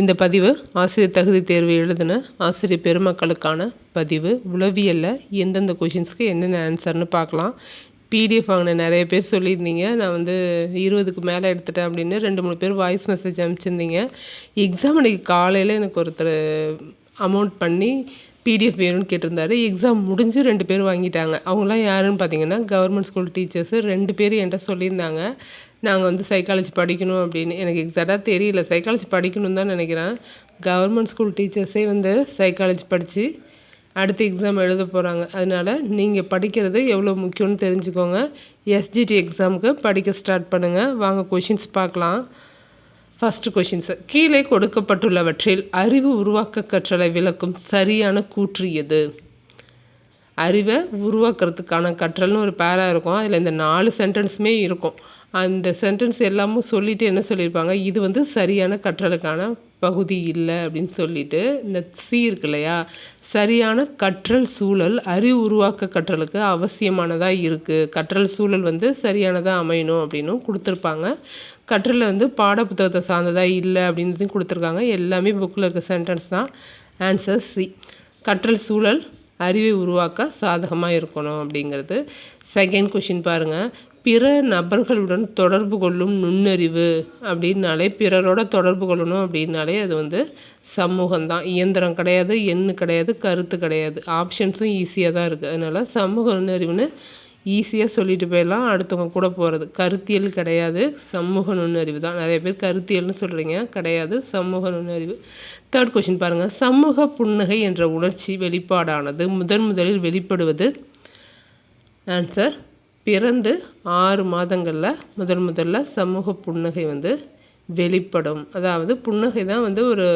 இந்த பதிவு ஆசிரியர் தகுதி தேர்வு எழுதின ஆசிரியர் பெருமக்களுக்கான பதிவு. உளவியலில் எந்தெந்த கொஷின்ஸ்க்கு என்னென்ன ஆன்சர்னு பார்க்கலாம். பிடிஎஃப் வாங்கின நிறைய பேர் சொல்லியிருந்தீங்க. நான் வந்து இருபதுக்கு மேலே எடுத்துட்டேன் அப்படின்னு ரெண்டு மூணு பேர் வாய்ஸ் மெசேஜ் அனுப்பிச்சிருந்தீங்க. எக்ஸாம் அன்றைக்கி காலையில் எனக்கு ஒருத்தர் அமௌண்ட் பண்ணி பிடிஎஃப் வேணும்னு கேட்டிருந்தாரு. எக்ஸாம் முடிஞ்சு ரெண்டு பேர் வாங்கிட்டாங்க. அவங்களாம் யாருன்னு பார்த்தீங்கன்னா கவர்மெண்ட் ஸ்கூல் டீச்சர்ஸு ரெண்டு பேர் என்கிட்ட சொல்லியிருந்தாங்க. நாங்கள் வந்து சைக்காலஜி படிக்கணும் அப்படின்னு. எனக்கு எக்ஸாக்டாக தெரியல. சைக்காலஜி படிக்கணும்னு தான் நினைக்கிறேன். கவர்மெண்ட் ஸ்கூல் டீச்சர்ஸே வந்து சைக்காலஜி படித்து அடுத்த எக்ஸாம் எழுத போகிறாங்க அதனால் நீங்கள் படிக்கிறது எவ்வளோ முக்கியம்னு தெரிஞ்சுக்கோங்க. எஸ்ஜிடி எக்ஸாமுக்கு படிக்க ஸ்டார்ட் பண்ணுங்கள் வாங்க கொஷின்ஸ் பார்க்கலாம். ஃபஸ்ட்டு கொஷின்ஸு கீழே கொடுக்கப்பட்டுள்ளவற்றில் அறிவு உருவாக்க கற்றலை விளக்கும் சரியான கூற்று எது? அறிவை உருவாக்குறதுக்கான கற்றல்னு ஒரு பேராக இருக்கும். அதில் இந்த நாலு சென்டென்ஸுமே இருக்கும். அந்த சென்டென்ஸ் எல்லாமும் சொல்லிவிட்டு என்ன சொல்லியிருப்பாங்க? இது வந்து சரியான கற்றலுக்கான பகுதி இல்லை அப்படின்னு சொல்லிட்டு இந்த சி இருக்கு இல்லையா? சரியான கற்றல் சூழல் அறிவு உருவாக்க கற்றலுக்கு அவசியமானதாக இருக்குது கற்றல் சூழல் வந்து சரியானதாக அமையணும் அப்படின்னும் கொடுத்துருப்பாங்க. கற்றலில் வந்து பாட புத்தகத்தை சார்ந்ததாக இல்லை அப்படின்றதையும் கொடுத்துருக்காங்க. எல்லாமே புக்கில் இருக்க சென்டென்ஸ் தான் ஆன்சர் சி கற்றல் சூழல் அறிவை உருவாக்க சாதகமாக இருக்கணும் அப்படிங்கிறது. செகண்ட் கொஷின் பாருங்கள் பிற நபர்களுடன் தொடர்பு கொள்ளும் நுண்ணறிவு அப்படின்னாலே பிறரோட தொடர்பு கொள்ளணும் அப்படின்னாலே அது வந்து சமூகம்தான். இயந்திரம் கிடையாது எண்ணு கிடையாது கருத்து கிடையாது. ஆப்ஷன்ஸும் ஈஸியாக தான் இருக்குது அதனால் சமூக நுண்ணறிவுன்னு ஈஸியாக சொல்லிட்டு போயிடலாம். அடுத்தவங்க கூட போகிறது கருத்தியல் கிடையாது சமூக நுண்ணறிவு தான். நிறைய பேர் கருத்தியல்னு சொல்கிறீங்க கிடையாது சமூக நுண்ணறிவு. தேர்ட் கொஷின் பாருங்கள் சமூக புன்னகை என்ற உணர்ச்சி வெளிப்பாடானது முதன் முதலில் வெளிப்படுவது? ஆன்சர் பிறந்து ஆறு மாதங்களில் முதல் முதல்ல சமூக புன்னகை வந்து வெளிப்படும். அதாவது புன்னகை தான் வந்து ஒரு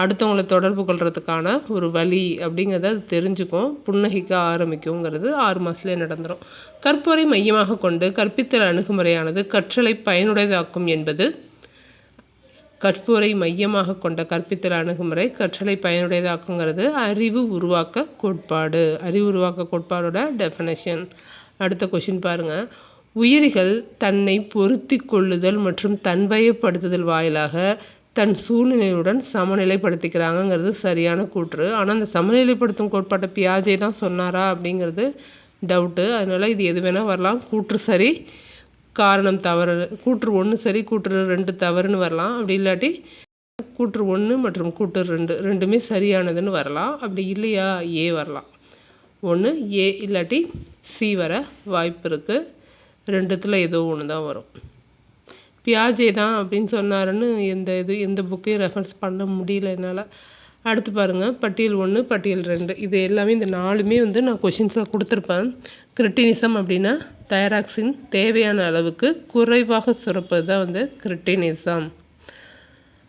அடுத்தவங்கள தொடர்பு கொள்கிறதுக்கான ஒரு வழி அப்படிங்கிறத அது தெரிஞ்சுக்கும். புன்னகைக்க ஆரம்பிக்குங்கிறது ஆறு மாதத்துலேயே நடந்துடும் கற்பரை மையமாக கொண்டு கற்பித்தல் அணுகுமுறையானது கற்றலை பயனுடையதாக்கும் என்பது கற்பூரை மையமாக கொண்ட கற்பித்தல் அணுகுமுறை கற்றலை பயனுடையதாக்குங்கிறது அறிவு உருவாக்க கோட்பாடு. அறிவு உருவாக்க கோட்பாடோட டெஃபனேஷன் அடுத்த கொஷின் பாருங்கள் உயிரிகள் தன்னை பொருத்தி கொள்ளுதல் மற்றும் தன்வயப்படுத்துதல் வாயிலாக தன் சூழ்நிலையுடன் சமநிலைப்படுத்திக்கிறாங்கங்கிறது சரியான கூற்று. ஆனால் அந்த சமநிலைப்படுத்தும் கோட்பாட்டை பியாஜே தான் சொன்னாரா அப்படிங்கிறது டவுட்டு அதனால் இது எது வேணால் வரலாம். கூற்று சரி காரணம் தவறு. கூற்று ஒன்று சரி கூற்று ரெண்டு தவறுன்னு வரலாம். அப்படி இல்லாட்டி கூற்று ஒன்று மற்றும் கூற்று ரெண்டு ரெண்டுமே சரியானதுன்னு வரலாம். அப்படி இல்லையா? ஏ வரலாம். ஒன்று ஏ இல்லாட்டி சி வர வாய்ப்பு இருக்குது ரெண்டுத்தில் ஏதோ ஒன்று தான் வரும். பியாஜே தான் அப்படின்னு சொன்னாருன்னு எந்த இது எந்த புக்கையும் ரெஃபரன்ஸ் பண்ண முடியல என்னால். அடுத்து பாருங்கள் பட்டியல் ஒன்று பட்டியல் ரெண்டு. இது எல்லாமே இந்த நாலுமே வந்து நான் கொஷின்ஸில் கொடுத்துருப்பேன். கிரிட்டினிசம் அப்படின்னா தைராக்சின் தேவையான அளவுக்கு குறைவாக சுரப்பது தான் வந்து கிரிட்டினிசம்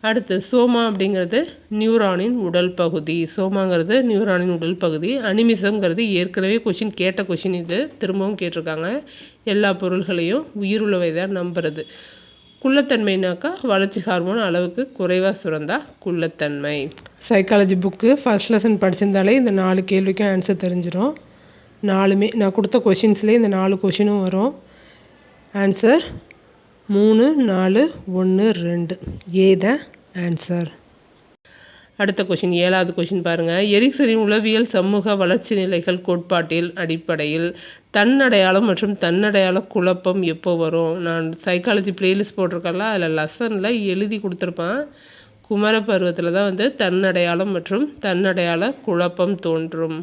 அடுத்து சோமா அப்படிங்கிறது நியூரானின் உடல் பகுதி. சோமாங்கிறது நியூரானின் உடல் பகுதி. அனிமிசம்ங்கிறது ஏற்கனவே கொஷின் கேட்ட கொஷின் இது. திரும்பவும் கேட்டிருக்காங்க. எல்லா பொருள்களையும் உயிருள்ளவை தான் நம்புறது. குள்ளத்தன்மைனாக்கா வளர்ச்சி ஹார்மோன் அளவுக்கு குறைவாக சுரந்தா குள்ளத்தன்மை. சைக்காலஜி புக்கு ஃபஸ்ட் லெசன் படிச்சிருந்தாலே இந்த நாலு கேள்விக்கும் ஆன்சர் தெரிஞ்சிடும் நாலுமே நான் கொடுத்த கொஷின்ஸ்லேயே இந்த நாலு கொஷினும் வரும். ஆன்சர் மூணு நாலு ஒன்று ரெண்டு. A the answer. அடுத்த கொஷின் ஏழாவது கொஷின் பாருங்கள் எரிக்சரின் உளவியல் சமூக வளர்ச்சி நிலைகள் கோட்பாட்டில் அடிப்படையில் தன்னடையாளம் மற்றும் தன்னடையாள குழப்பம் எப்போ வரும்? நான் சைக்காலஜி பிளேலிஸ்ட் போட்டிருக்கேன்ல அதில் லெசனில் எழுதி கொடுத்துருப்பேன். குமர பருவத்தில் தான் வந்து தன்னடையாளம் மற்றும் தன்னடையாள குழப்பம் தோன்றும்.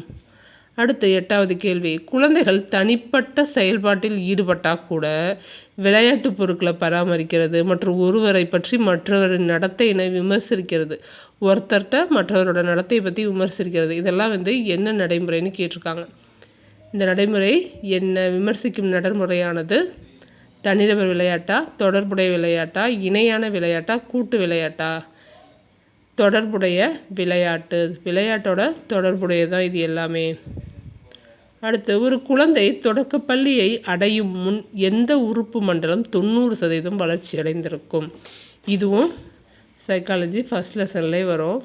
அடுத்து எட்டாவது கேள்வி. குழந்தைகள் தனிப்பட்ட செயல்பாட்டில் ஈடுபட்டால் கூட விளையாட்டு பொருட்களை பராமரிக்கிறது மற்றும் ஒருவரை பற்றி மற்றவரின் நடத்தையினை விமர்சிக்கிறது. ஒருத்தர்கிட்ட மற்றவரோட நடத்தையை பற்றி விமர்சிக்கிறது. இதெல்லாம் வந்து என்ன நடைமுறைன்னு கேட்டிருக்காங்க. இந்த நடைமுறை என்ன விமர்சிக்கும் நடைமுறையானது? தனிநபர் விளையாட்டா? தொடர்புடைய விளையாட்டா? இணையான விளையாட்டா? கூட்டு விளையாட்டா? தொடர்புடைய விளையாட்டு. விளையாட்டோட தொடர்புடையதான் இது எல்லாமே? அடுத்து ஒரு குழந்தை தொடக்கப்பள்ளியை அடையும் முன் எந்த உறுப்பு மண்டலம் தொண்ணூறு சதவீதம் வளர்ச்சி அடைந்திருக்கும்? இதுவும் சைக்காலஜி ஃபஸ்ட் லெசன்லேயே வரும்.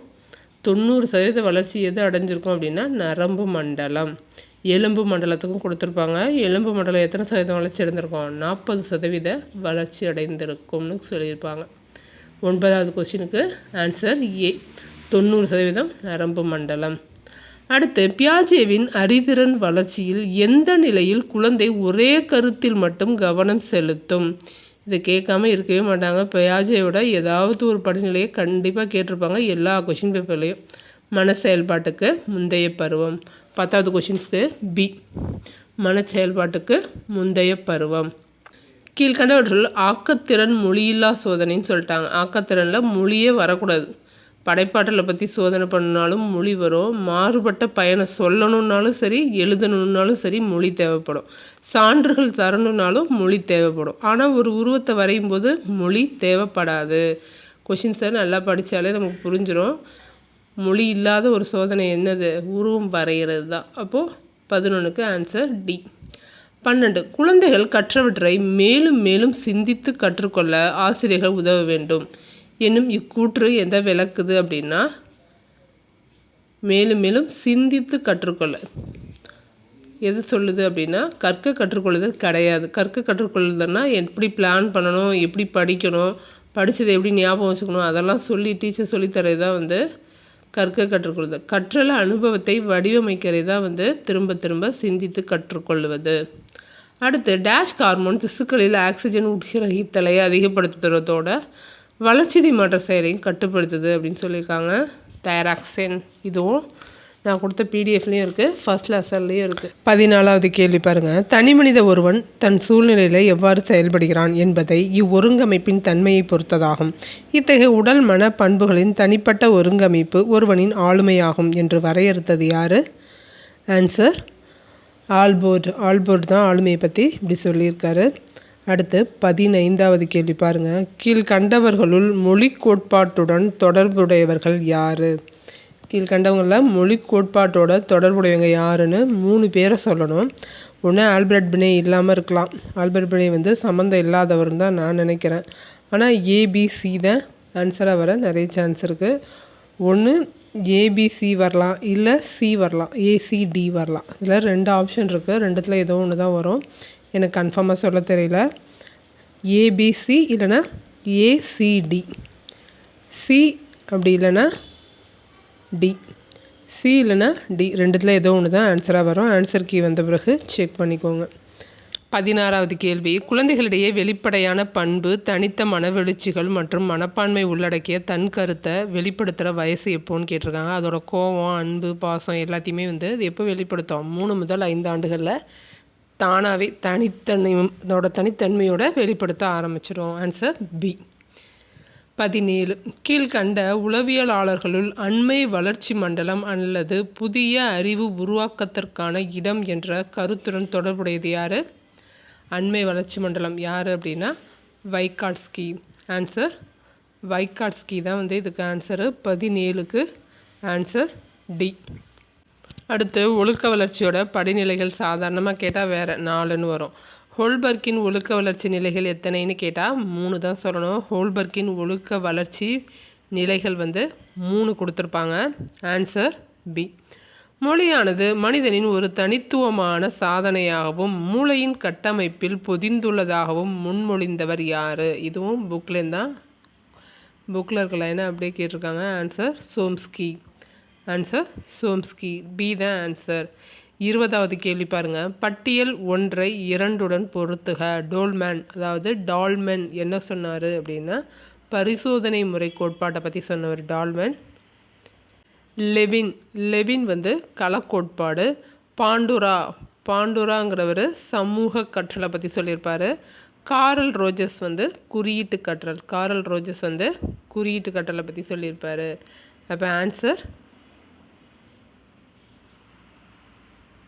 தொண்ணூறு சதவீத வளர்ச்சி எது அடைஞ்சிருக்கும் அப்படின்னா நரம்பு மண்டலம். எலும்பு மண்டலத்துக்கும் கொடுத்துருப்பாங்க. எலும்பு மண்டலம் எத்தனை சதவீதம் வளர்ச்சி அடைந்திருக்கும்? நாற்பது சதவீத வளர்ச்சி அடைந்திருக்கும்னு சொல்லியிருப்பாங்க. ஒன்பதாவது கொஸ்டினுக்கு ஆன்சர் ஏ தொண்ணூறு சதவீதம் நரம்பு மண்டலம். அடுத்து பியாஜேவின் அறிதிறன் வளர்ச்சியில் எந்த நிலையில் குழந்தை ஒரே கருத்தில் மட்டும் கவனம் செலுத்தும்? இதை கேட்காம இருக்கவே மாட்டாங்க. பியாஜேவோட ஏதாவது ஒரு படிநிலையை கண்டிப்பாக கேட்டிருப்பாங்க எல்லா கொஷின் பேப்பர்லேயும் மன செயல்பாட்டுக்கு முந்தைய பருவம். பத்தாவது கொஷின்ஸ்க்கு பி மன செயல்பாட்டுக்கு முந்தைய பருவம். கீழ்கண்டவற்றில் ஆக்கத்திறன் மொழியில்லா சோதனைன்னு சொல்லிட்டாங்க. ஆக்கத்திறனில் மொழியே வரக்கூடாது. படைப்பாற்றலை பற்றி சோதனை பண்ணாலும் மொழி வரும். மாறுபட்ட பயனை சொல்லணுன்னாலும் சரி எழுதணுன்னாலும் சரி மொழி தேவைப்படும். சான்றுகள் தரணுன்னாலும் மொழி தேவைப்படும். ஆனால் ஒரு உருவத்தை வரையும் போது மொழி தேவைப்படாது. கொஷின்ஸை நல்லா படித்தாலே நமக்கு புரிஞ்சிடும் மொழி இல்லாத ஒரு சோதனை என்னது? உருவம் வரைகிறது தான். அப்போது பதினொன்றுக்கு ஆன்சர் டி பன்னெண்டு. குழந்தைகள் கற்றவற்றை மேலும் மேலும் சிந்தித்து கற்றுக்கொள்ள ஆசிரியர்கள் உதவ வேண்டும். என்னும் இக்கூற்று எந்த விளக்குது அப்படின்னா மேலும் மேலும் சிந்தித்து கற்றுக்கொள்ள. எது சொல்லுது அப்படின்னா கற்க கற்றுக்கொள்ளுதல் கிடையாது. கற்க கற்றுக்கொள்ளுதல்னா எப்படி பிளான் பண்ணணும் எப்படி படிக்கணும் படித்ததை எப்படி ஞாபகம் வச்சுக்கணும் அதெல்லாம் சொல்லி டீச்சர் சொல்லித்தரது தான் வந்து கற்க கற்றுக்கொள்ளுதல். கற்றல அனுபவத்தை வடிவமைக்கிறது தான் வந்து திரும்ப திரும்ப சிந்தித்து கற்றுக்கொள்வது. அடுத்து டேஷ் ஹார்மோன் திசுக்களில் ஆக்சிஜன் உட்கிரகித்தலை அதிகப்படுத்துறதோட வளர்ச்சிதை மாற்ற செயலையும் கட்டுப்படுத்துது அப்படின்னு சொல்லியிருக்காங்க. தைராக்சின் இதுவும் நான் கொடுத்த பிடிஎஃப்லேயும் இருக்குது ஃபஸ்ட் லெசன்லேயும் இருக்குது பதினாலாவது கேள்வி பாருங்கள் தனி மனித ஒருவன் தன் சூழ்நிலையில் எவ்வாறு செயல்படுகிறான் என்பதை இவ்வொருங்கமைப்பின் தன்மையை பொறுத்ததாகும். இத்தகைய உடல் மன பண்புகளின் தனிப்பட்ட ஒருங்கமைப்பு ஒருவனின் ஆளுமையாகும் என்று வரையறுத்தது யார்? ஆன்சர் ஆல்போர்ட் ஆல்போர்ட் தான் ஆளுமையை பற்றி இப்படி சொல்லியிருக்காரு. அடுத்து பதினைந்தாவது கேள்வி பாருங்கள் கீழ்கண்டவர்களுள் மொழி கோட்பாட்டுடன் தொடர்புடையவர்கள் யார்? கீழ்கண்டவங்களில் மொழி கோட்பாட்டோட தொடர்புடையவங்க யாருன்னு மூணு பேரை சொல்லணும். ஒன்று ஆல்பர்ட் பினே இல்லாமல் இருக்கலாம். ஆல்பர்ட் பினே வந்து சம்மந்தம் இல்லாதவர் தான் நான் நினைக்கிறேன். ஆனால் ஏபிசி தான் ஆன்சராக வர நிறைய சான்ஸ் இருக்குது ஒன்று ஏபிசி வரலாம். இல்லை சி வரலாம். ஏசிடி வரலாம். இதில் ரெண்டு ஆப்ஷன் இருக்குது ரெண்டுத்தில் ஏதோ ஒன்று தான் வரும். எனக்கு கன்ஃபார்மாக சொல்ல தெரியல. ஏபிசி இல்லைன்னா ஏசிடி சி அப்படி இல்லைன்னா டி சி இல்லைன்னா டி ரெண்டுத்தில் ஏதோ ஒன்று தான் ஆன்சராக வரும். ஆன்சர் கீ வந்த பிறகு செக் பண்ணிக்கோங்க. பதினாறாவது கேள்வி. குழந்தைகளிடையே வெளிப்படையான பண்பு தனித்த மனவெழுச்சிகள் மற்றும் மனப்பான்மை உள்ளடக்கிய தன் கருத்தை வெளிப்படுத்துகிற வயசு எப்போன்னு கேட்டிருக்காங்க. அதோட கோவம் அன்பு பாசம் எல்லாத்தையுமே வந்து அது எப்போ வெளிப்படுத்தும்? மூணு முதல் ஐந்து ஆண்டுகளில் தானாகவே தனித்தன்மையோட தனித்தன்மையோட வெளிப்படுத்த ஆரம்பிச்சிடும் ஆன்சர் பி பதினேழு. கீழ்கண்ட உளவியலாளர்களுள் அண்மை வளர்ச்சி மண்டலம் அல்லது புதிய அறிவு உருவாக்கத்திற்கான இடம் என்ற கருத்துடன் தொடர்புடையது யார்? அண்மை வளர்ச்சி மண்டலம் யார் அப்படின்னா வைகாட்ஸ்கி. ஆன்சர் வைகாட்ஸ்கி தான் வந்து இதுக்கு ஆன்சரு பதினேழுக்கு ஆன்சர் டி அடுத்து ஒழுக்க வளர்ச்சியோட படிநிலைகள் சாதாரணமாக கேட்டால் வேறு நாலுன்னு வரும். ஹோல்பர்க்கின் ஒழுக்க வளர்ச்சி நிலைகள் எத்தனைன்னு கேட்டால் மூணு தான் சொல்லணும். ஹோல்பர்க்கின் ஒழுக்க வளர்ச்சி நிலைகள் வந்து மூணு கொடுத்துருப்பாங்க. ஆன்சர் பி மொழியானது மனிதனின் ஒரு தனித்துவமான சாதனையாகவும் மூளையின் கட்டமைப்பில் பொதிந்துள்ளதாகவும் முன்மொழிந்தவர் யார்? இதுவும் புக்லேருந்து தான் புக்கில் இருக்க லைனை அப்படியே கேட்டிருக்காங்க? Answer Chomsky. Answer Chomsky B the answer இருபதாவது கேள்வி பாருங்கள் பட்டியல் ஒன்றை இரண்டுடன் பொருத்துக. டோல்மேன் அதாவது டால்மென் என்ன சொன்னார் அப்படின்னா பரிசோதனை முறை கோட்பாட்டை பற்றி சொன்னவர் டால்மென் லெவின் லெவின் வந்து கலக்கோட்பாடு பாண்டுரா பாண்டுராங்கிறவர் சமூக கற்றலை பற்றி சொல்லியிருப்பார். காரல் ரோஜஸ் வந்து குறியீட்டு கற்றல். காரல் ரோஜஸ் வந்து குறியீட்டு கற்றலை பற்றி சொல்லியிருப்பார். அப்போ ஆன்சர்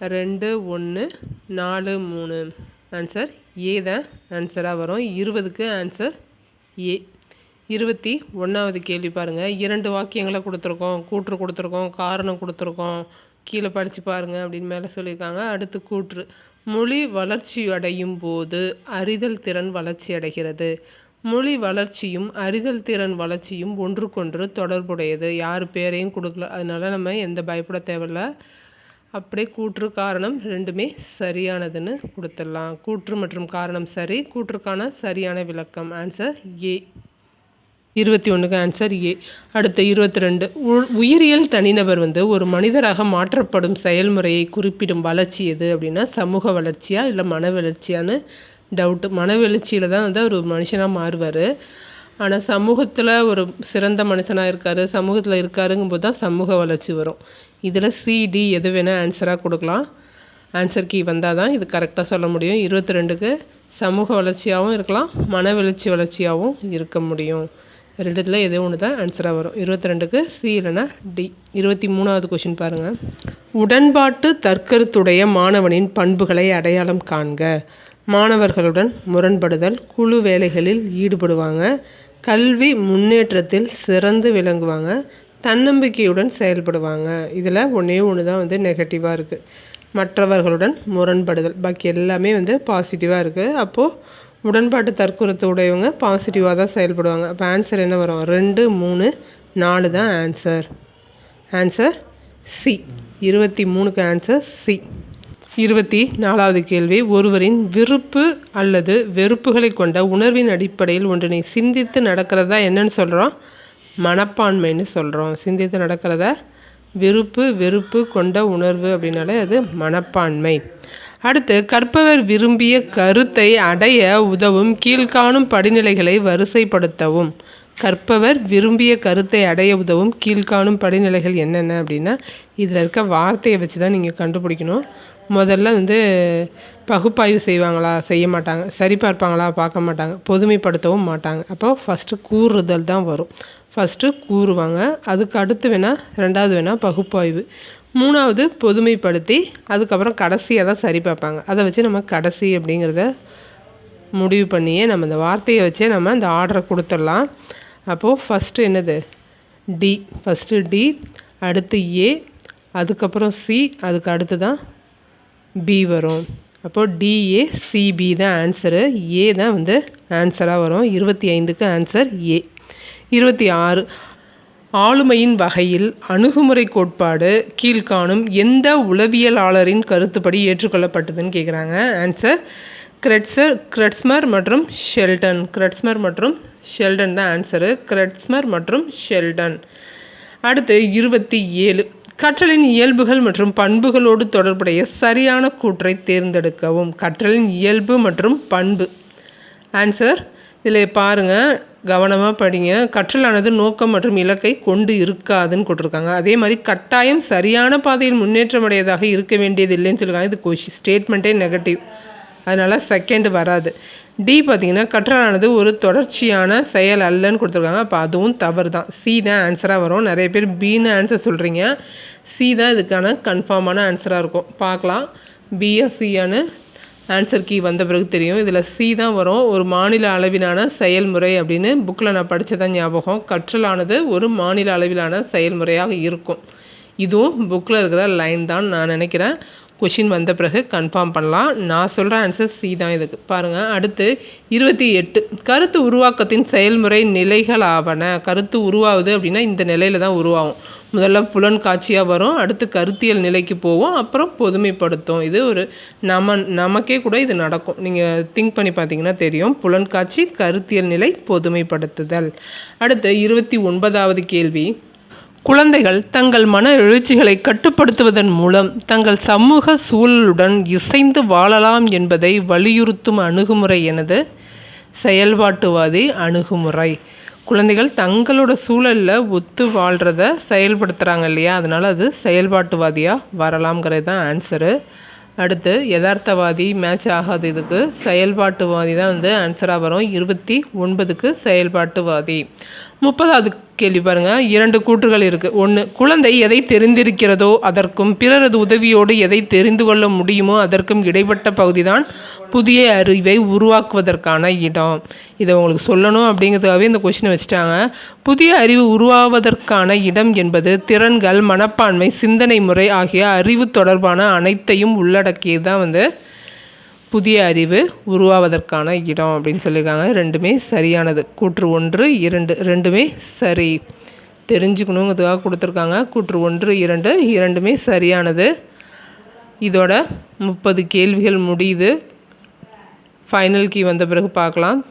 ரெண்டு ஒன்று நாலு மூணு. ஆன்சர் ஏ தான் ஆன்சராக வரும். இருபதுக்கு ஆன்சர் ஏ இருபத்தி ஒன்றாவது கேள்வி பாருங்கள் இரண்டு வாக்கியங்களை கொடுத்துருக்கோம். கூற்று கொடுத்துருக்கோம். காரணம் கொடுத்துருக்கோம். கீழே படித்து பாருங்கள் அப்படின்னு மேலே சொல்லியிருக்காங்க. அடுத்து கூற்று. மொழி வளர்ச்சி அடையும் போது அறிதல் திறன் வளர்ச்சி அடைகிறது. மொழி வளர்ச்சியும் அறிதல் திறன் வளர்ச்சியும் ஒன்றுக்கொன்று தொடர்புடையது. யார் பேரையும் கொடுக்கல. அதனால் நம்ம எந்த பயப்பட தேவையில்ல. அப்படியே கூற்று காரணம் ரெண்டுமே சரியானதுன்னு கொடுத்துடலாம். கூற்று மற்றும் காரணம் சரி. கூற்றுக்கான சரியான விளக்கம். ஆன்சர் ஏ இருபத்தி ஒன்றுக்கு ஆன்சர் ஏ அடுத்த இருபத்தி ரெண்டு. உயிரியல் தனிநபர் வந்து ஒரு மனிதராக மாற்றப்படும் செயல்முறையை குறிப்பிடும் வளர்ச்சி எது அப்படின்னா சமூக வளர்ச்சியா இல்லை மன வளர்ச்சியான்னு டவுட்டு மன வளர்ச்சியில் தான் வந்து அவர் ஒரு மனுஷனாக மாறுவார். ஆனால் சமூகத்தில் ஒரு சிறந்த மனுஷனாக இருக்கார் சமூகத்தில் இருக்காருங்கும்போது தான் சமூக வளர்ச்சி வரும். இதில் சிடி எது வேணால் ஆன்சராக கொடுக்கலாம். ஆன்சர் கீ வந்தால் தான் இது கரெக்டாக சொல்ல முடியும். இருபத்தி ரெண்டுக்கு சமூக வளர்ச்சியாகவும் இருக்கலாம் மன வளர்ச்சி வளர்ச்சியாகவும் இருக்க முடியும். ரெண்டுத்தில் எதோ ஒன்று தான் ஆன்சராக வரும். இருபத்தி ரெண்டுக்கு சி இல்லைனா டி இருபத்தி மூணாவது கொஷின் பாருங்கள் உடன்பாட்டு தற்கருத்துடைய மாணவனின் பண்புகளை அடையாளம் காண்க. மாணவர்களுடன் முரண்படுதல் குழு வேலைகளில் ஈடுபடுவாங்க. கல்வி முன்னேற்றத்தில் சிறந்து விளங்குவாங்க. தன்னம்பிக்கையுடன் செயல்படுவாங்க. இதில் ஒன்றே ஒன்று தான் வந்து நெகட்டிவாக இருக்குது மற்றவர்களுடன் முரண்படுதல். பாக்கி எல்லாமே வந்து பாசிட்டிவாக இருக்குது அப்போது உடன்பாட்டு தற்குறத்து உடையவங்க பாசிட்டிவாக தான் செயல்படுவாங்க. அப்போ ஆன்சர் என்ன வரும்? ரெண்டு மூணு நாலு தான் ஆன்சர் ஆன்சர் சி இருபத்தி மூணுக்கு ஆன்சர் சி இருபத்தி நாலாவது கேள்வி. ஒருவரின் விருப்பு அல்லது வெறுப்புகளை கொண்ட உணர்வின் அடிப்படையில் ஒன்றினை சிந்தித்து நடக்கிறதா என்னன்னு சொல்கிறோம் மனப்பான்மைன்னு சொல்கிறோம் சிந்தித்து நடக்கிறத? விருப்பு வெறுப்பு கொண்ட உணர்வு அப்படின்னாலே அது மனப்பான்மை. அடுத்து கற்பவர் விரும்பிய கருத்தை அடைய உதவும் கீழ்காணும் படிநிலைகளை வரிசைப்படுத்தவும். கற்பவர் விரும்பிய கருத்தை அடைய உதவும் கீழ்காணும் படிநிலைகள் என்னென்ன அப்படின்னா இதில் இருக்க வார்த்தையை வச்சு தான் நீங்கள் கண்டுபிடிக்கணும். முதல்ல வந்து பகுப்பாய்வு செய்வாங்களா? செய்ய மாட்டாங்க. சரி பார்ப்பாங்களா? பார்க்க மாட்டாங்க. பொதுமைப்படுத்தவும் மாட்டாங்க. அப்போ ஃபஸ்ட்டு கூறுதல் தான் வரும். ஃபஸ்ட்டு கூறுவாங்க. அதுக்கு அடுத்து வேணால் ரெண்டாவது வேணால் பகுப்பாய்வு. மூணாவது பொதுமைப்படுத்தி அதுக்கப்புறம் கடைசியாக தான் சரி பார்ப்பாங்க. அதை வச்சு நம்ம கடைசி அப்படிங்கிறத முடிவு பண்ணியே நம்ம இந்த வார்த்தையை வச்சே நம்ம இந்த ஆர்டரை கொடுத்துடலாம். அப்போது ஃபஸ்ட்டு என்னது? டி ஃபஸ்ட்டு டி அடுத்து ஏ அதுக்கப்புறம் சி அதுக்கு அடுத்து தான் பி வரும். அப்போது டிஏ சிபி தான் ஆன்சரு ஏ தான் வந்து ஆன்சராக வரும். இருபத்தி ஐந்துக்கு ஆன்சர் ஏ இருபத்தி ஆறு. ஆளுமையின் வகையில் அணுகுமுறை கோட்பாடு கீழ்காணும் எந்த உளவியலாளரின் கருத்துப்படி ஏற்றுக்கொள்ளப்பட்டதுன்னு கேட்குறாங்க ஆன்சர் கிரெட்ஸர் கிரெட்ஸ்மர் மற்றும் ஷெல்டன் கிரெட்ஸ்மர் மற்றும் ஷெல்டன் தான் ஆன்சரு கிரெட்ஸ்மர் மற்றும் ஷெல்டன் அடுத்து இருபத்தி ஏழு. கற்றலின் இயல்புகள் மற்றும் பண்புகளோடு தொடர்புடைய சரியான கூற்றை தேர்ந்தெடுக்கவும். கற்றலின் இயல்பு மற்றும் பண்பு. ஆன்சர் இதில் பாருங்கள் கவனமாக படிங்க. கற்றலானது நோக்கம் மற்றும் இலக்கை கொண்டு இருக்காதுன்னு கொடுத்துருக்காங்க. அதே மாதிரி கட்டாயம் சரியான பாதையில் முன்னேற்றமடையதாக இருக்க வேண்டியது இல்லைன்னு சொல்லுவாங்க இது கொஷி ஸ்டேட்மெண்ட்டே நெகட்டிவ் அதனால் செகண்ட் வராது. டி பார்த்திங்கன்னா கற்றலானது ஒரு தொடர்ச்சியான செயல் அல்லன்னு கொடுத்துருக்காங்க. அப்போ அதுவும் தவறு தான் சி தான் ஆன்சராக வரும். நிறைய பேர் பின்னு ஆன்சர் சொல்கிறீங்க சி தான் இதுக்கான கன்ஃபார்மான ஆன்சராக இருக்கும். பார்க்கலாம். பிஎஸ்சியான்னு ஆன்சர் கீ வந்த பிறகு தெரியும். இதில் சி தான் வரும். ஒரு மாநில அளவிலான செயல்முறை அப்படின்னு புக்கில் நான் படித்ததான் ஞாபகம். கற்றலானது ஒரு மாநில அளவிலான செயல்முறையாக இருக்கும். இதுவும் புக்கில் இருக்கிற லைன் தான் நான் நினைக்கிறேன். கொஷின் வந்த பிறகு கன்ஃபார்ம் பண்ணலாம். நான் சொல்கிற ஆன்சர் சி தான் இதுக்கு. பாருங்கள் அடுத்து இருபத்தி எட்டு. கருத்து உருவாக்கத்தின் செயல்முறை நிலைகள் ஆவன. கருத்து உருவாகுது அப்படின்னா இந்த நிலையில் தான் உருவாகும். முதல்ல புலன் காட்சியாக வரும் அடுத்து கருத்தியல் நிலைக்கு போவோம் அப்புறம் பொதுமைப்படுத்தும் இது ஒரு நம்ம நமக்கே கூட இது நடக்கும். நீங்கள் திங்க் பண்ணி பார்த்தீங்கன்னா தெரியும். புலன் காட்சி கருத்தியல் நிலை பொதுமைப்படுத்துதல். அடுத்து இருபத்தி ஒன்பதாவது கேள்வி. குழந்தைகள் தங்கள் மன எழுச்சிகளை கட்டுப்படுத்துவதன் மூலம் தங்கள் சமூக சூழலுடன் இசைந்து வாழலாம் என்பதை வலியுறுத்தும் அணுகுமுறை எனது செயல்பாட்டுவாதி அணுகுமுறை. குழந்தைகள் தங்களோட சூழலில் ஒத்து வாழ்கிறத செயல்படுத்துகிறாங்க இல்லையா? அதனால் அது செயல்பாட்டுவாதியாக வரலாம்ங்கிறது தான் ஆன்சரு அடுத்து யதார்த்தவாதி மேட்ச் ஆகாது இதுக்கு செயல்பாட்டுவாதி தான் வந்து ஆன்சராக வரும். இருபத்தி ஒன்பதுக்கு செயல்பாட்டுவாதி. முப்பதாவது கேள்வி பாருங்கள் இரண்டு கூற்றுகள் இருக்குது ஒன்று குழந்தை எதை தெரிந்திருக்கிறதோ அதற்கும் பிறரது உதவியோடு எதை தெரிந்து கொள்ள முடியுமோ அதற்கும் இடைப்பட்ட பகுதி தான் புதிய அறிவை உருவாக்குவதற்கான இடம். இதை உங்களுக்கு சொல்லணும் அப்படிங்கிறதுக்காகவே இந்த கொஷினை வச்சுட்டாங்க. புதிய அறிவு உருவாவதற்கான இடம் என்பது திறன்கள் மனப்பான்மை சிந்தனை முறை ஆகிய அறிவு தொடர்பான அனைத்தையும் உள்ளடக்கியது தான் வந்து புதிய அறிவு உருவாவதற்கான இடம் அப்படின்னு சொல்லியிருக்காங்க. ரெண்டுமே சரியானது. கூற்று ஒன்று இரண்டு ரெண்டுமே சரி. தெரிஞ்சுக்கணுங்கிறதுக்காக கொடுத்துருக்காங்க. கூற்று ஒன்று இரண்டு இரண்டுமே சரியானது. இதோட முப்பது கேள்விகள் முடியுது. ஃபைனல் கீ வந்த பிறகு பார்க்கலாம்.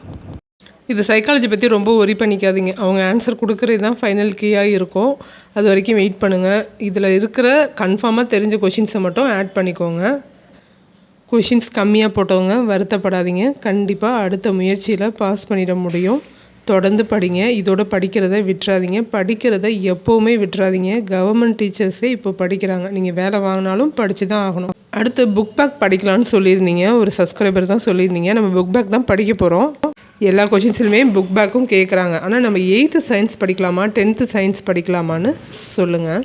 இது சைக்காலஜி பற்றி ரொம்ப ஒரி பண்ணிக்காதீங்க. அவங்க ஆன்சர் கொடுக்குறது தான் ஃபைனல் கீயாக இருக்கும். அது வரைக்கும் வெயிட் பண்ணுங்கள் இதில் இருக்கிற கன்ஃபார்மாக தெரிஞ்ச கொஷின்ஸை மட்டும் ஆட் பண்ணிக்கோங்க. கொஷின்ஸ் கம்மியாக போட்டவங்க வருத்தப்படாதீங்க. கண்டிப்பாக அடுத்த முயற்சியில் பாஸ் பண்ணிட முடியும். தொடர்ந்து படிங்க. இதோட படிக்கிறத விட்டுறாதீங்க. படிக்கிறத எப்போவுமே விட்டுறாதீங்க. கவர்மெண்ட் டீச்சர்ஸே இப்போ படிக்கிறாங்க. நீங்கள் வேலை வாங்கினாலும் படித்து தான் ஆகணும். அடுத்து புக் பேக் படிக்கலான்னு சொல்லியிருந்தீங்க. ஒரு சப்ஸ்கிரைபர் தான் சொல்லியிருந்தீங்க. நம்ம புக் பேக் தான் படிக்க போகிறோம் எல்லா கொஷின்ஸ்லையுமே புக் பேக்கும் கேட்குறாங்க ஆனால் நம்ம எயித்து சயின்ஸ் படிக்கலாமா? டென்த்து சயின்ஸ் படிக்கலாமான்னு சொல்லுங்கள்